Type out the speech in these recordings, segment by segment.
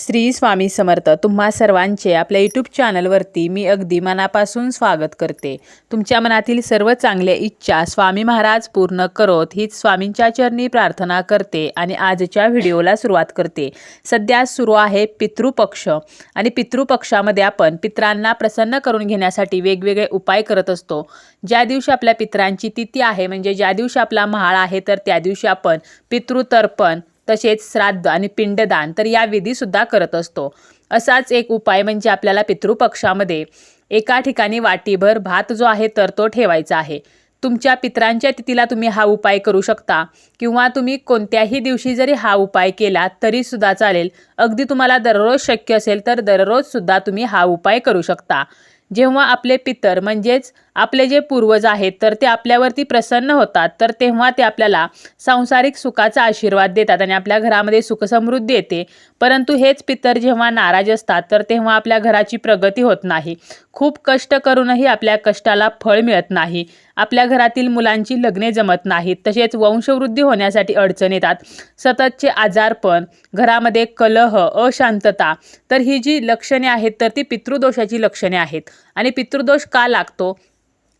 श्री स्वामी समर्थ तुम्हा सर्वांचे आपल्या यूट्यूब चॅनलवरती मी अगदी मनापासून स्वागत करते. तुमच्या मनातील सर्व चांगल्या इच्छा स्वामी महाराज पूर्ण करोत हीच स्वामींच्या चरणी प्रार्थना करते आणि आजच्या व्हिडिओला सुरुवात करते. सध्या सुरू आहे पितृपक्ष आणि पितृपक्षामध्ये आपण पित्रांना प्रसन्न करून घेण्यासाठी वेगवेगळे उपाय करत असतो. ज्या दिवशी आपल्या पित्रांची तिथी आहे म्हणजे ज्या दिवशी आपला महाळ आहे तर त्या दिवशी आपण पितृतर्पण तसेच श्राद्ध आणि पिंडदान तर या विधीसुद्धा करत असतो. असाच एक उपाय म्हणजे आपल्याला पितृपक्षामध्ये एका ठिकाणी वाटीभर भात जो आहे तर तो ठेवायचा आहे. तुमच्या पित्रांच्या तिथीला तुम्ही हा उपाय करू शकता किंवा तुम्ही कोणत्याही दिवशी जरी हा उपाय केला तरीसुद्धा चालेल. अगदी तुम्हाला दररोज शक्य असेल तर दररोजसुद्धा तुम्ही हा उपाय करू शकता. जेव्हा आपले पितर म्हणजेच आपले जे पूर्वज आहेत तर ते आपल्यावरती प्रसन्न होतात तर तेव्हा ते आपल्याला सांसारिक सुखाचा आशीर्वाद देतात आणि आपल्या घरामध्ये सुखसमृद्धी येते. परंतु हेच पितर जेव्हा नाराज असतात तर तेव्हा आपल्या घराची प्रगती होत नाही. खूप कष्ट करूनही आपल्या कष्टाला फळ मिळत नाही. आपल्या घरातील मुलांची लग्ने जमत नाहीत. तसेच वंशवृद्धी होण्यासाठी अडचण येतात. सततचे आजारपण घरामध्ये कलह अशांतता तर ही जी लक्षणे आहेत तर ती पितृदोषाची लक्षणे आहेत. आणि पितृदोष का लागतो?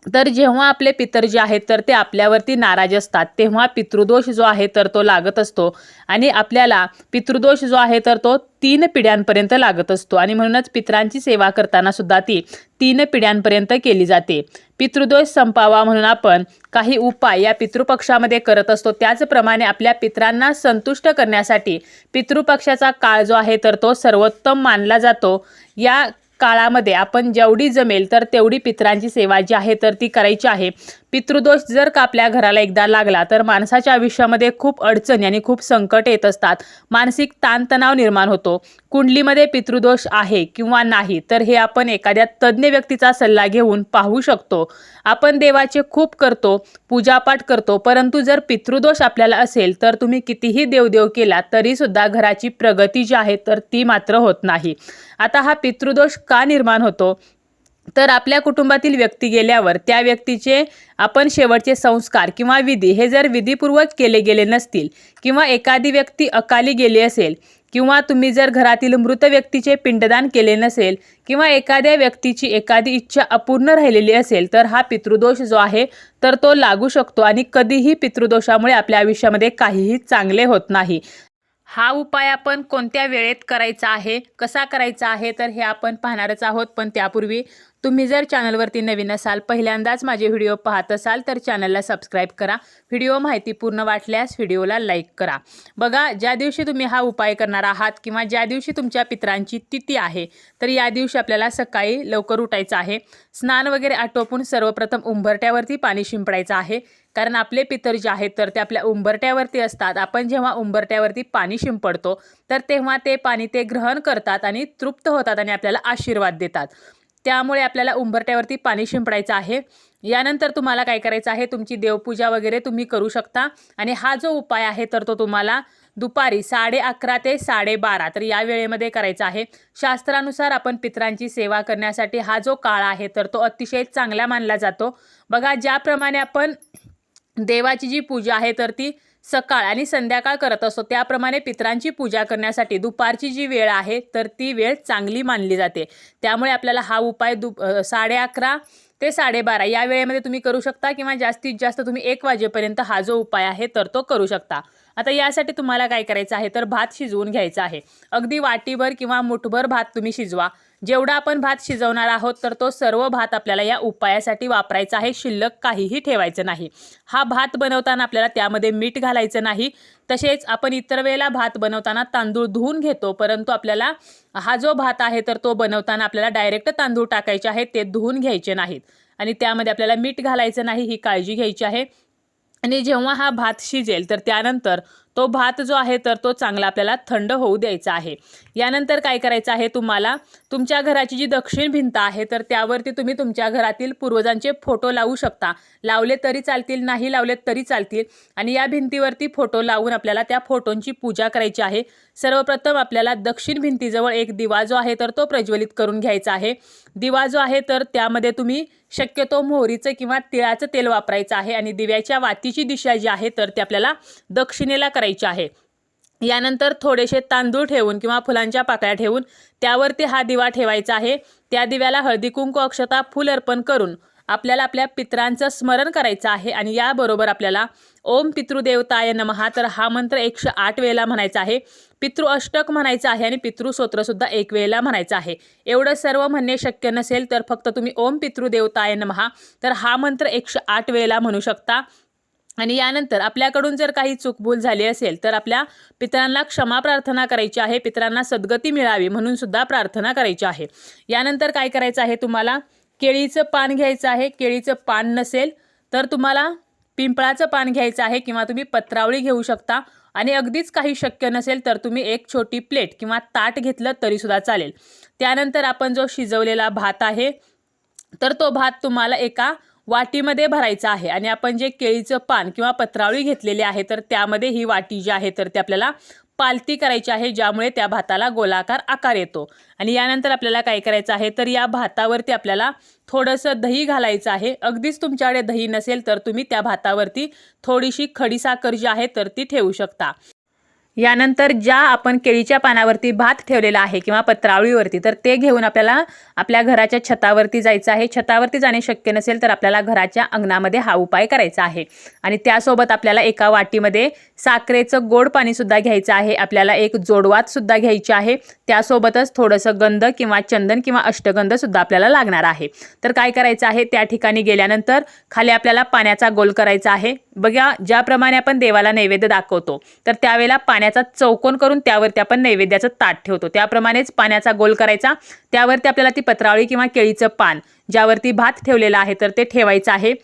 तर जेव्हा आपले पितर जे आहेत तर ते आपल्यावरती नाराज असतात. तेव्हा पितृदोष जो आहे तर तो लागत असतो. आणि आपल्याला पितृदोष जो आहे तर तो तीन पिढ्यांपर्यंत लागत असतो. आणि म्हणूनच पितरांची सेवा करताना सुद्धा ती तीन पिढ्यांपर्यंत केली जाते. पितृदोष संपावा म्हणून आपण काही उपाय या पितृपक्षामध्ये करत असतो. त्याचप्रमाणे आपल्या पितरांना संतुष्ट करण्यासाठी पितृपक्षाचा काळ जो आहे तर तो सर्वोत्तम मानला जातो. या काळामध्ये आपण जेवढी जमेल तर तेवढी पितरांची सेवा जी आहे तर ती करायची आहे. पितृदोष जर का आपल्या घराला एकदा लागला तर माणसाच्या आयुष्यामध्ये खूप अडचणी आणि खूप संकट येत असतात. मानसिक ताणतणाव निर्माण होतो. कुंडलीमध्ये पितृदोष आहे किंवा नाही तर हे आपण एखाद्या तज्ज्ञ व्यक्तीचा सल्ला घेऊन पाहू शकतो. आपण देवाचे खूप करतो पूजापाठ करतो परंतु जर पितृदोष आपल्याला असेल तर तुम्ही कितीही देवदेव केला तरीसुद्धा घराची प्रगती जी आहे तर ती मात्र होत नाही. आता हा पितृदोष का निर्माण होतो? तर आपल्या कुटुंबातील व्यक्ती गेल्यावर त्या व्यक्तीचे आपण शेवटचे संस्कार किंवा विधी हे जर विधीपूर्वक केले गेले नसतील किंवा एखादी व्यक्ती अकाली गेली असेल किंवा तुम्ही जर घरातील मृत व्यक्तीचे पिंडदान केले नसेल किंवा एखाद्या व्यक्तीची एखादी इच्छा अपूर्ण राहिलेली असेल तर हा पितृदोष जो आहे तर तो लागू शकतो आणि कधीही पितृदोषामुळे आपल्या आयुष्यामध्ये काहीही चांगले होत नाही. हा उपाय आपण कोणत्या वेळेत करायचा आहे कसा करायचा आहे तर हे आपण पाहणारच आहोत. पण त्यापूर्वी तुम्ही जर चॅनलवरती नवीन असाल पहिल्यांदाच माझे व्हिडिओ पाहत असाल तर चॅनलला सबस्क्राईब करा. व्हिडिओ माहितीपूर्ण वाटल्यास व्हिडिओला लाईक करा. बघा ज्या दिवशी तुम्ही हा उपाय करणार आहात किंवा ज्या दिवशी तुमच्या पित्रांची तिथी आहे तर या दिवशी आपल्याला सकाळी लवकर उठायचं आहे. स्नान वगैरे आटोपून सर्वप्रथम उंबरट्यावरती पाणी शिंपडायचं आहे. कारण आपले पितर जे आहेत तर ते आपल्या उंबरट्यावरती असतात. आपण जेव्हा उंबरट्यावरती पाणी शिंपडतो तर तेव्हा ते पाणी ते ग्रहण करतात आणि तृप्त होतात आणि आपल्याला आशीर्वाद देतात. त्यामुळे आपल्याला उंबरट्यावरती पाणी शिंपडायचं आहे. यानंतर तुम्हाला काय करायचं आहे? तुमची देवपूजा वगैरे तुम्ही करू शकता. आणि हा जो उपाय आहे तर तो तुम्हाला दुपारी साडे अकरा ते साडेबारा तर या वेळेमध्ये करायचा आहे. शास्त्रानुसार आपण पित्रांची सेवा करण्यासाठी हा जो काळ आहे तर तो अतिशय चांगला मानला जातो. बघा ज्याप्रमाणे आपण देवाची जी पूजा आहे तर ती सकाळ आणि संध्याकाळ करत असतो. त्याप्रमाणे पित्रांची पूजा करण्यासाठी दुपारची जी वेळ आहे तर ती वेळ चांगली मानली जाते. त्यामुळे आपल्याला हा उपाय दु साडे अकरा ते साडेबारा या वेळेमध्ये तुम्ही करू शकता किंवा जास्तीत जास्त तुम्ही एक वाजेपर्यंत हा जो उपाय आहे तर तो करू शकता. आता यासाठी तुम्हाला काय करायचं आहे तर भात शिजवून घ्यायचा आहे. अगदी वाटीभर किंवा मुठभर भात तुम्ही शिजवा. जेवढा आपण भात शिजवणार आहोत तर तो सर्व भात आपल्याला या उपायासाठी वापरायचा आहे. शिल्लक काहीही ठेवायचं नाही. हा भात बनवताना आपल्याला त्यामध्ये मीठ घालायचं नाही. तसेच आपण इतर वेळेला भात बनवताना तांदूळ धुवून घेतो परंतु आपल्याला हा जो भात आहे तर तो बनवताना आपल्याला डायरेक्ट तांदूळ टाकायचे आहेत ते धुवून घ्यायचे नाहीत. आणि त्यामध्ये आपल्याला मीठ घालायचं नाही ही काळजी घ्यायची आहे. आणि जेव्हा हा भात शिजेल तर त्यानंतर तो भात जो आहे तर तो चांगला आपल्याला थंड होऊ द्यायचा आहे. यानंतर काय करायचं आहे तुम्हाला? तुमच्या घराची जी दक्षिण भिंत आहे तर त्यावरती तुम्ही तुमच्या घरातील पूर्वजांचे फोटो लावू शकता. लावले तरी चालतील नाही लावले तरी चालतील. आणि या भिंतीवरती फोटो लावून आपल्याला त्या फोटोंची पूजा करायची आहे. सर्वप्रथम आपल्याला दक्षिण भिंतीजवळ एक दिवा जो आहे तर तो प्रज्वलित करून घ्यायचा आहे. दिवा जो आहे तर त्यामध्ये तुम्ही शक्यतो मोहरीचं किंवा तिळाचं तेल वापरायचं आहे. आणि दिव्याच्या वातीची दिशा जी आहे तर ती आपल्याला दक्षिणेला करायची आहे. यानंतर थोडेसे तांदूळ ठेवून किंवा फुलांच्या पाकळ्या ठेवून त्यावरती हा दिवा ठेवायचा आहे. त्या दिव्याला हळदी कुंकू अक्षता फुल अर्पण करून आपल्याला आपल्या पित्रांचं स्मरण करायचं आहे आणि याबरोबर आपल्याला ओम पितृदेवताय नमहा तर हा मंत्र एकशे आठ वेळेला म्हणायचा आहे. पितृ अष्टक म्हणायचं आहे आणि पितृस्तोत्रसुद्धा एक वेळेला म्हणायचं आहे. एवढं सर्व म्हणणे शक्य नसेल तर फक्त तुम्ही ओम पितृदेवताय नमहा तर हा मंत्र एकशे आठ वेळेला म्हणू शकता. आणि यानंतर आपल्याकडून जर काही चूकभूल झाली असेल तर आपल्या पितरांना क्षमा प्रार्थना करायची आहे पितरांना सद्गती मिळावी म्हणून सुद्धा प्रार्थना करायची आहे. यानंतर काय करायचं आहे तुम्हाला? केळीचं पान घ्यायचं आहे. केळीचं पान नसेल तर तुम्हाला पिंपळाचं पान घ्यायचं आहे किंवा तुम्ही पत्रावळी घेऊ शकता. आणि अगदीच काही शक्य नसेल तर तुम्ही एक छोटी प्लेट किंवा ताट घेतलं तरीसुद्धा चालेल. त्यानंतर आपण जो शिजवलेला भात आहे तर तो भात तुम्हाला एका वाटीमध्ये भरायचं आहे. आणि आपण जे केळीचं पान किंवा पत्रावळी घेतलेली आहे तर त्यामध्ये ही वाटी जी आहे तर ते आपल्याला पालती करायची आहे ज्यामुळे त्या भाताला गोलाकार आकार येतो. आणि यानंतर आपल्याला काय करायचं आहे तर या भातावरती आपल्याला थोडंसं दही घालायचं आहे. अगदीच तुमच्याकडे दही नसेल तर तुम्ही त्या भातावरती थोडीशी खडीसाखर जी आहे तर ती ठेवू शकता. यानंतर ज्या आपण केळीच्या पानावरती भात ठेवलेला आहे किंवा पत्रावळीवरती तर ते घेऊन आपल्याला आपल्या घराच्या छतावरती जायचं आहे. छतावरती जाणे शक्य नसेल तर आपल्याला घराच्या अंगणामध्ये हा उपाय करायचा आहे. आणि त्यासोबत आपल्याला एका वाटीमध्ये साखरेचं गोड पाणीसुद्धा घ्यायचं आहे. आपल्याला एक जोडवातसुद्धा घ्यायची आहे. त्यासोबतच थोडंसं गंध किंवा चंदन किंवा अष्टगंधसुद्धा आपल्याला लागणार आहे. तर काय करायचं आहे? त्या ठिकाणी गेल्यानंतर खाली आपल्याला पाण्याचा गोल करायचा आहे. बघा ज्याप्रमाणे आपण देवाला नैवेद्य दाखवतो तर त्यावेळेला पाण्याचा चौकोन करून त्यावरती आपण नैवेद्याचं ताट ठेवतो. त्याप्रमाणेच पाण्याचा गोल करायचा. त्यावरती आपल्याला ती पत्रावळी किंवा केळीचं पान ज्यावरती भात ठेवलेला आहे तर ते ठेवायचं आहे.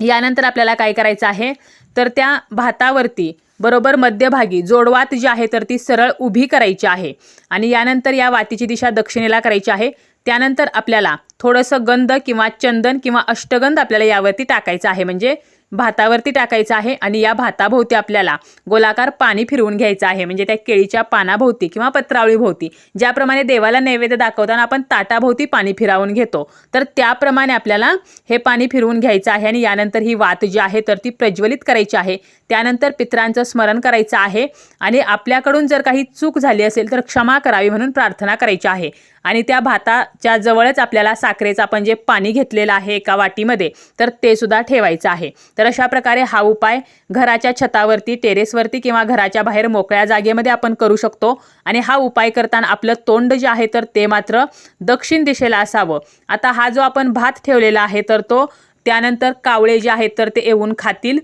यानंतर आपल्याला काय करायचं आहे? तर त्या भातावरती बरोबर मध्यभागी जोडवात जी आहे तर ती सरळ उभी करायची आहे. आणि यानंतर या वातीची दिशा दक्षिणेला करायची आहे. त्यानंतर आपल्याला थोडंसं गंध किंवा चंदन किंवा अष्टगंध आपल्याला यावरती टाकायचं आहे. म्हणजे भातावरती टाकायचं आहे आणि या भाताभोवती आपल्याला गोलाकार पाणी फिरवून घ्यायचं आहे. म्हणजे त्या केळीच्या पानाभोवती किंवा पत्रावळीभोवती. ज्याप्रमाणे देवाला नैवेद्य दाखवताना आपण ताटाभोवती पाणी फिरावून घेतो. तर त्याप्रमाणे आपल्याला हे पाणी फिरवून घ्यायचं आहे आणि यानंतर ही वात जी आहे तर ती प्रज्वलित करायची आहे. त्यानंतर पित्रांचं स्मरण करायचं आहे. आणि आपल्याकडून जर काही चूक झाली असेल तर क्षमा करावी म्हणून प्रार्थना करायची आहे. आणि त्या भाताच्या जवळच आपल्याला साखरेचं आपण जे पाणी घेतलेलं आहे एका वाटीमध्ये तर ते सुद्धा ठेवायचं आहे. तर अशा प्रकारे हा उपाय घराच्या छतावरती टेरेसवरती किंवा घराच्या बाहेर मोकळ्या जागेमध्ये आपण करू शकतो. आणि हा उपाय करताना आपलं तोंड जे आहे तर ते मात्र दक्षिण दिशेला असावं. आता हा जो आपण भात ठेवलेला आहे तर तो त्यानंतर कावळे जे आहेत तर ते येऊन खातील.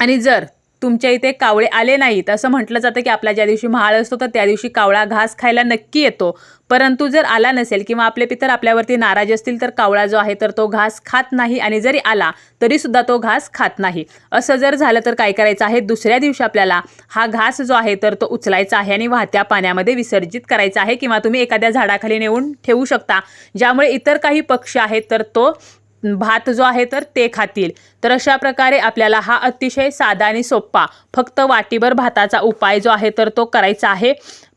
आणि जर तुमच्या इथे कावळे आले नाहीत. असं म्हटलं जातं की आपला ज्या दिवशी महाळ असतो तर त्या दिवशी कावळा घास खायला नक्की येतो. परंतु जर आला नसेल किंवा आपले पितर आपल्यावरती नाराज असतील तर कावळा जो आहे तर तो घास खात नाही. आणि जरी आला तरी सुद्धा तो घास खात नाही. असं जर झालं तर काय करायचं आहे? दुसऱ्या दिवशी आपल्याला हा घास जो आहे तर तो उचलायचा आहे आणि वाहत्या पाण्यामध्ये विसर्जित करायचा आहे. किंवा तुम्ही एखाद्या झाडाखाली नेऊन ठेवू शकता. ज्यामुळे इतर काही पक्षी आहेत तर तो भात जो आहे तर ते खातील. तर अशा प्रकारे आपल्याला हा अतिशय साधा आणि सोप्पा फक्त वाटीभर भाताचा उपाय जो आहे तर तो करायचा आहे.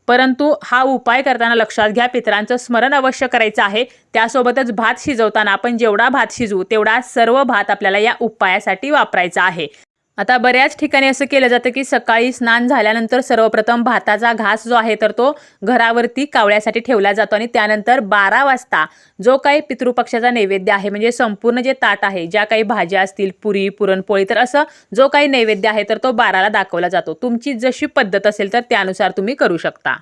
परंतु हा उपाय करताना लक्षात घ्या पितरांचं स्मरण अवश्य करायचं आहे. त्यासोबतच भात शिजवताना आपण जेवढा भात शिजवू तेवढा सर्व भात आपल्याला या उपायासाठी वापरायचा आहे. आता बऱ्याच ठिकाणी असं केलं जातं की सकाळी स्नान झाल्यानंतर सर्वप्रथम भाताचा घास जो आहे तर तो घरावरती कावळ्यासाठी ठेवला जातो आणि त्यानंतर बारा वाजता जो काही पितृपक्षाचा नैवेद्य आहे म्हणजे संपूर्ण जे ताट आहे ज्या काही भाज्या असतील पुरी पुरणपोळी तर असं जो काही नैवेद्य आहे तर तो बाराला दाखवला जातो. तुमची जशी पद्धत असेल तर त्यानुसार तुम्ही करू शकता.